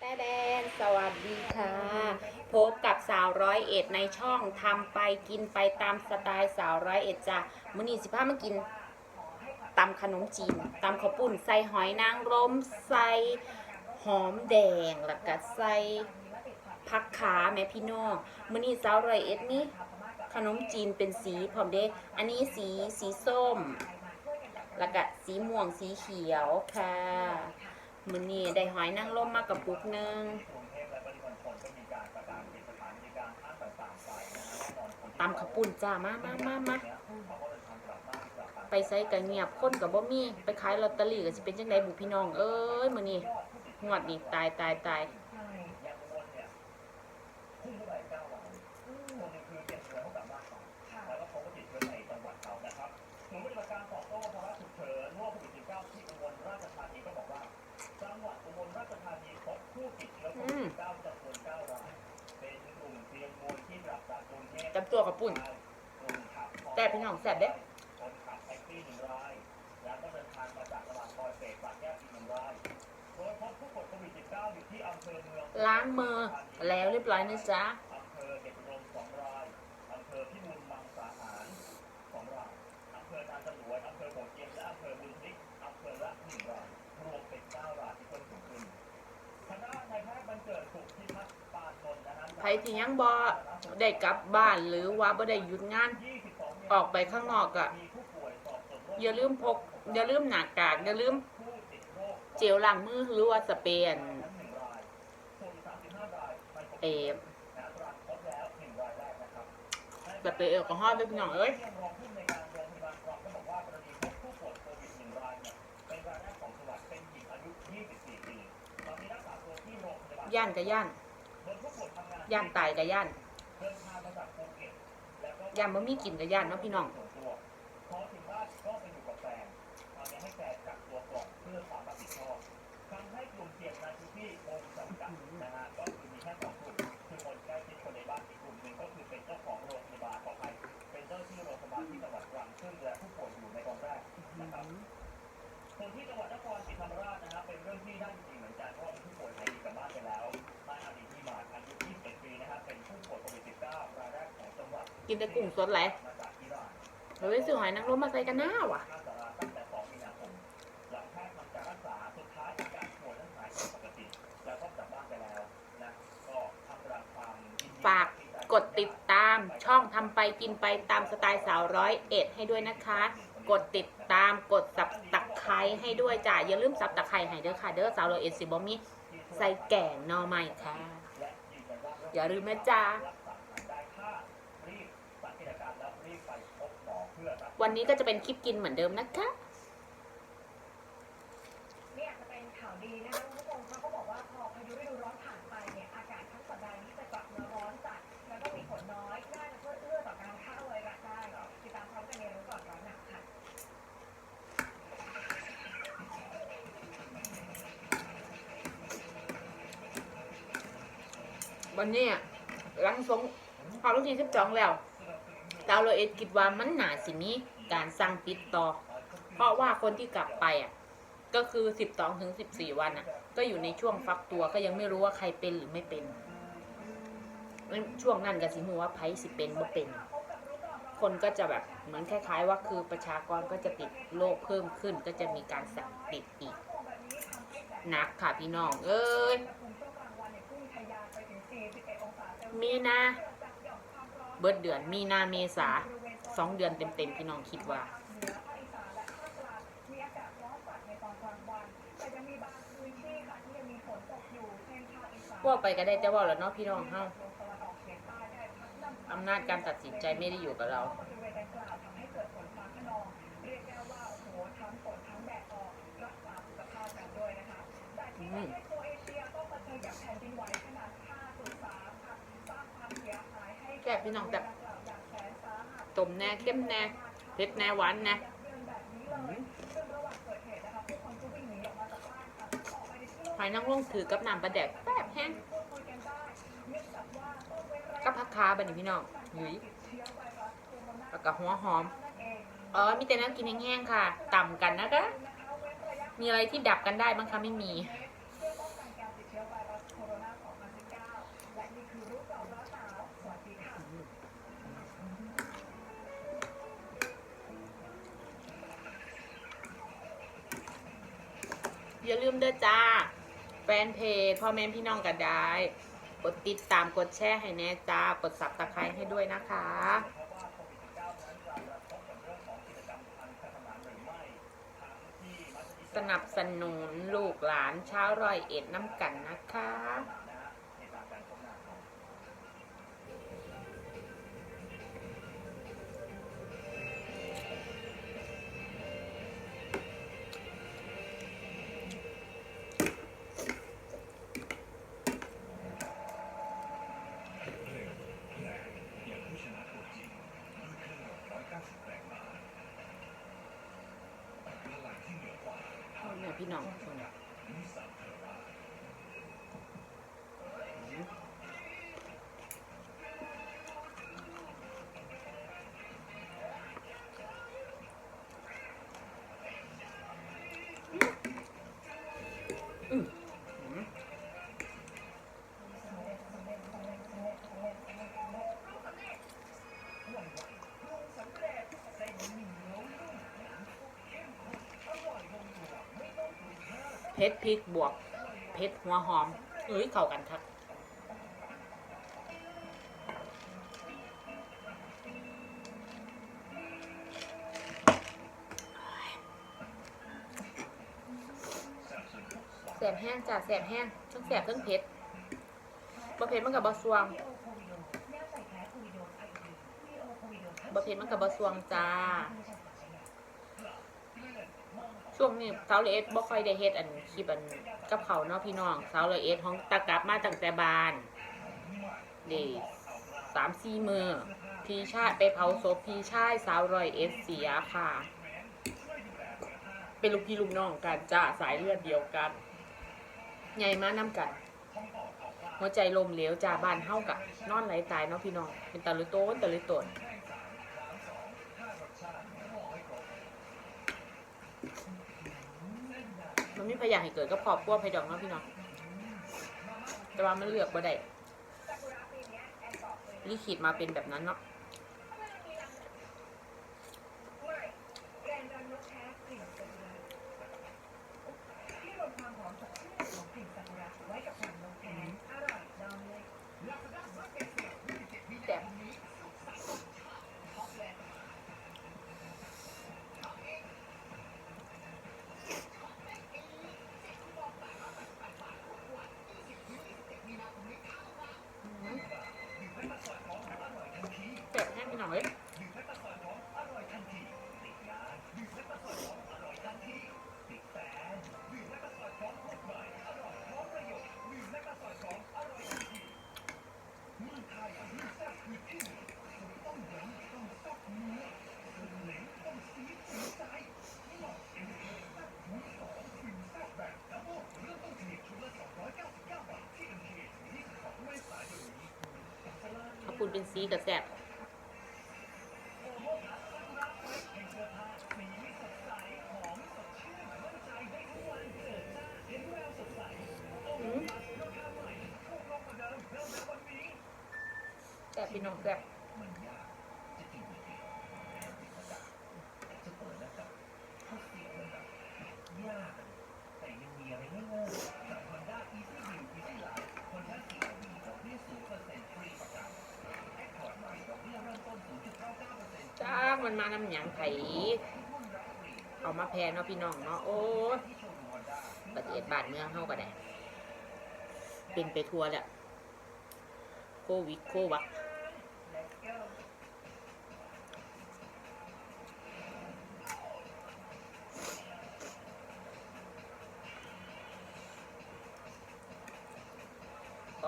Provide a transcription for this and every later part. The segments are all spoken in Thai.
แต่แดนสวัสดีค่ะ พบกับสาวร้อยเอ็ดในช่องทำไปกินไปตามสไตล์สาวร้อยเอ็ดจ้ะมื้อนี้สิพามากินตำขนมจีนตำข้าวปุ้นใส่หอยนางรมใส่หอมแดงแล้วก็ใส่ผักขาแม่พี่น้องมื้อนี้สาวร้อยเอ็ดนี่ขนมจีนเป็นสีพร้อมเด้อันนี้สีสีส้ม แล้วก็สีม่วงสีเขียวค่ะ มือนี้ได้หอยนางรมมากับปุกหนึงตำข้าวปุ้นจ้ามามามามาไปใส่กระเงียบคนกับบ่มี ไปขายลอตเตอรี่ก็สิเป็นจังไดบุพี่น้อง เอ้ยมือนี้งวดนี้ตายตายตาย อืม จำตัวข้าวปุ้นแต่พี่น้องแซ่บเด้ล้างมือแล้วเรียบร้อยนะจ๊ะใครที่ยังบ่ ได้กลับบ้านหรือว่าบ่ได้หยุดงาน ออกไปข้างนอกอะอย่าลืมพก อย่าลืมหน้ากากอย่าลืม เจลล้างมือหรือว่าสเปรย์เอฟสเปรย์แอลกอฮอล์ด้วยพี่น้องเอ้ยย่านกับย่าน ย่านตายกับย่าน ย่านบ่มีกลิ่นกับยานเนาะพี่น้องส่วนที่จังหวัดนครศรีธรรมราชนะครับเป็นเรื่องที่น่ายินดีเหมือนกันเพราะว่ามีผู้ป่วยไทยกลับบ้านไปแล้วนายอดีตที่มาอายุ21ปีนะครับเป็นผู้ป่วยโควิด19รายแรกของจังหวัด กินแต่กุ้งสดแหละมาจากอิหร่านเราไปซื้อหอยนางรมมาใส่กันหน้าว่ะข้าสาราตั้งแหลการรักษาสุดท้ายวหายนปกติแล้วก็กานไปแล้วนะฝากกดติดตามช่องทำไปกินไปตามสไตล์สาวร้อยเอ็ดให้ด้วยนะคะ กดติดตามกดสับตะไคร้ให้ด้วยจ้ะอย่าลืมสับตะไคร้ให้เด้อค่ะ เด้อสาวร้อยเอ็ดสิบอมีใส่แกงนอใหม่ค่ะ อย่าลืมนะจ๊ะ วันนี้ก็จะเป็นคลิปกินเหมือนเดิมนะคะเนี่ยจะเป็นข่าวดีนะคะคุณผู้ชมเขาก็บอกว่าพอพายุฤดูร้อนผ่านไปเนี่ยอากาศทั้งสัปดาห์นี้จะกลับมาร้อนจัดแล้วก็มีฝนน้อยน่าจะช่วเอื้อต่อการฆ่าไวรัสได้ติดตามพร้อมกันในรู้ก่อนร้อนหนักค่ะวันนี้หลังสงพอลูกที่สิบสองแล้วาวร้อยเอ็ดคิดว่ามันหนาสิมีการสั่งปิดต่อ เพราะว่าคนที่กลับไปอะ ก็คือสิบสองถึงสิบสี่วันอะ ก็อยู่ในช่วงฟักตัวก็ยังไม่รู้ว่าใครเป็นหรือไม่เป็น ช่วงนั้นก็สิหูว่าไพสิเป็นบ่เป็น คนก็จะแบบเหมือนคล้าย ๆ ว่าคือประชากรก็จะติดโรคเพิ่มขึ้น ก็จะมีการสั่งติดอีกหนักค่ะพี่น้อง เอ้ยมีนา เบิดเดือนมีนาเมษาสองเดือนเต็มๆพี่น้องคิดว่าว่าไปก็ได้แต่ว่าแล้วเนาะพี่น้องเฮาอำนาจการตัดสินใจไม่ได้อยู่กับเราอืม พี่น้องแต่ต้มแน่เข้มแน่เผ็ดแน่หวานแน่หอยนั่งรมถือกับน้ำประแดกแป๊บแห้งกับผักคาบันนี่พี่น้องหยุยแล้วก็หัวหอมอ๋อมีแต่นั่งกินแห้งๆค่ะ ต่ำกันนะคะมีอะไรที่ดับกันได้บ้างคะไม่มี อย่าลืมเด้อจ้า แฟนเพจพ่อแม่พี่น้องกันได้ กดติดตามกดแชร์ให้แน่จ้า กดสับตะไคร้ให้ด้วยนะคะ สนับสนุนลูกหลานชาวรอยเอ็ดน้ำกันนะคะ เผ็ดพริกบวกเผ็ดหัวหอม เอ้ยเข้ากันครับ บแห้งจ้ะแสบแห้งทั้งแสบทั้งเผ็ดบ่เผ็ดมันกับบะสวงบ่เผ็ดมันกับบะสวงจ้าช่วงนี้สาวเลยเอ็ดบ่ค่อยได้เฮ็ดอันคลิปอันกับเขาเนาะพี่น้องสาวเลยเอ็ดของตะกลับมาตั้งแต่บ้านเด้สามสี่มือพี่ชายไปเผาศพพี่ชายสาวรอยเอ็ดเสียค่ะ เป็นลูกพี่ลูกน้องกันจ้าสายเลือดเดียวกัน ใหญ่มาน้ำกันหัวใจลมเหลวจ้าบ้านเฮากะนอนไหลตายเนาะพี่น้องเป็นตะลุโต้นตะลุโต้นมันไม่พยายามให้เกิดก็พอบพวกไพดองเนาะพี่น้องแต่ว่ามันเลือกบ่ได้ลิขิตมาเป็นแบบนั้นเนาะ แกนดันนกแท้กลิ่นซากุระที่รวมความหอมสดชื่นของกลิ่นซากุระไว้กับหนังนกแท้อร่อยลองเลย แต่แต่แห้งพี่ น้องเลยคุณเป็นซีกับแซบ แซ่บพี่น้องแซ่บจ้ามันมานำหยังไผเอามาแพงเนาะพี่น้องเนาะโอ้ยประเทศบานเมืองเฮาก็ได้เป็นไปทั่วแหละโควิดโควัค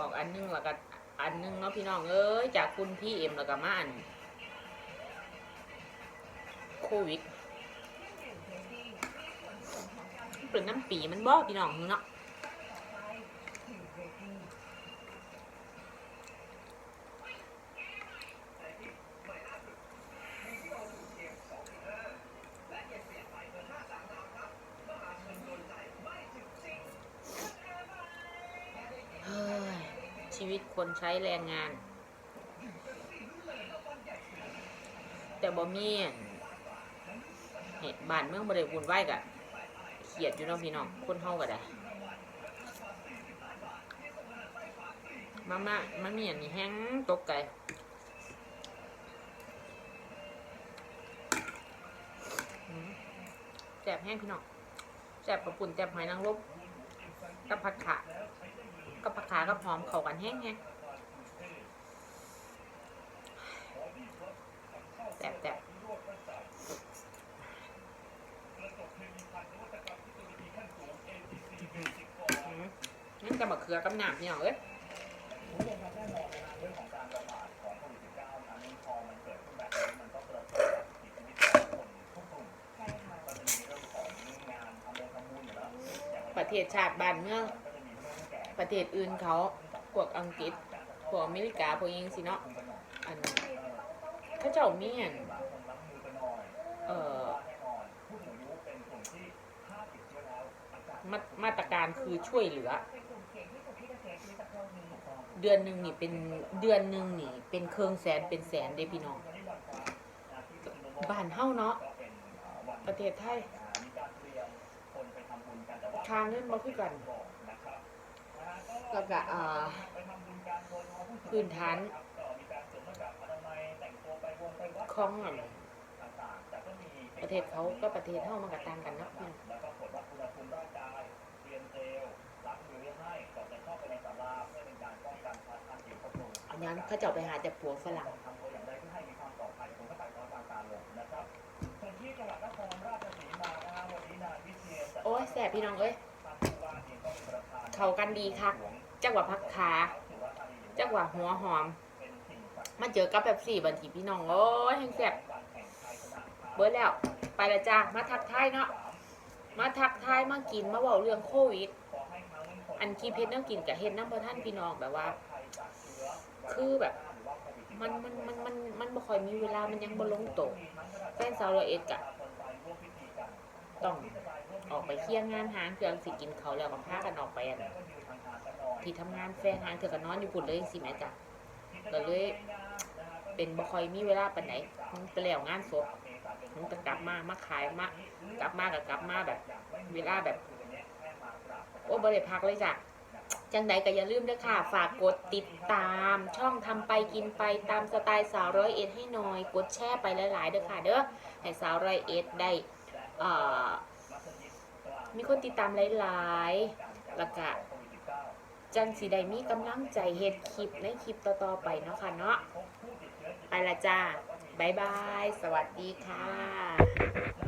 องอันหนึงแล้วก็อันหนึงเนาะพี่น้องเอ้ยจากคุณพี่เอ็มแล้วก็มาอันโควิดเป็นน้ำปีมันบ่พี่น้องเนาะ ชีวิตคนใช้แรงงาน แต่บ่มีอั่นเหตุบานเมืองบริวุ่นวายกะเครียดอยู่เนาะพี่น้องคนเฮาก็ได้มามามันมีอันนี้แห้งตกไก่แซ่บแห้งพี่น้องแซ่บกับปุ่นแซ่บหอยนางรมกับผัดขา กับผัดขากับหอมเข้ากันแห้งแห้งแซ่บแซ่บนั่จะบักเขือกับหนามเอ้ยคุณผู้ชมครับแน่นอนนะฮะเรื่องของการระบาดของโควิด -19 นั้นพอมันเกิดขึ้นแบบนี้มันก็กระทบกับชีวิตของคนทุกกลุ่มใช่ค่ะก็จะมีเรื่องของงานทำโรงทำบุญอยู่แล้วอย่างประเทศชาติบ้านเมือง ประเทศอื่นเขาพวกอังกฤษพวกอเมริกาพวกยิงสิเนาะอันเขาเจ้ามีอันบางคนรับมือกันหน่อยเอ่อแน่นอนผู้สูงเป็นกลุ่มาติดเชื้ออมามาตรการคือช่วยเหลือ เดือนหนึ่งนี่เป็นเดือนหนึ่งนี่ เป็นเครื่องแสนเป็นแสนเด้พี่น้องบ้านเฮ้าเนาะประเทศไทยทาทางเงินบ่คือกัน นะครับนะฮะ แล้วก็อ่าไปทำบุญกันโดยเฉพาะผู้สูงอายุพื้นฐานครับก็มีการสวมหน้ากากอนามัยแต่งตัวไปวงไปวัดของอันต่างๆแต่ก็มีประเทศเขาก็ประเทศเฮามันก็ต่างกันเนาะพี่น้องแล้วก็กดวัดอุณหภูมิร่างกายเตรียมเจลล้างมือให้ก่อนจะเข้าไปในศาลาเพื่อเป็นการป้องกันพาทางผิวเข้าสู่อันนั้นเขาเจ้าไปหาแต่ผัวฝรั่งทำตัวอย่างไรเพื่อให้มีความปลอดภัยผมก็ไปขอฟังการลงนะครับส่วนที่จังหวัดนครราชสีมานะฮะวันนี้นายวิเชียรจันทร์โอ้ยแสบพี่น้องเอ้ยทางผู้ว่า เขากันดีคักจังหวะพักขาจังหวะหัวหอม มาเจอกับแบบสี่บันทีพี่น้องโอ้ยแห้งแสบเบิร์แล้ว ไปละจ้ามาทักทายเนาะมาทักทายมากินมาเว้าเรื่องโควิด อันคีเพชรน้ำกินกับเฮ็ดน้ำพระท่านพี่น้องแบบว่า คือแบบมันมันมันมันมันบ่ค่อยมีเวลามันยังบ่ลงโตะแฟนสาวเราเอ็ดกะ ต้องออกไปเที่ยงงานหางเครื่องสิกินเขาแล้วก็พากันออกไปอันที่ทำงานแฟนหางเถือก็นอนอยู่พุ่นเลยสิแม่จ้ะก็เลย เป็นบ่คอยมีเวลาปานไหนมันไปแล้วงานศพมันก็กลับมามาขายมากลับมาก็กลับมาแบบ เวลาแบบ โอ้บ่ได้พักเลยจ้ะจังใดก็อย่าลืมเด้อค่ะ ฝากกดติดตาม ช่องทำไปกินไปตามสไตล์สาวร้อยเอ็ดให้หน่อย กดแชร์ไปหลายๆเด้อค่ะ เด้อให้สาวร้อยเอ็ดได้ มีคนติดตามหลายๆแล้วก็จังสีได้มีกำลังใจเฮ็ดคลิปในคลิปต่อ ๆ ไปเนาะค่ะเนาะ ไปละจ้า บ๊ายบาย สวัสดีค่ะ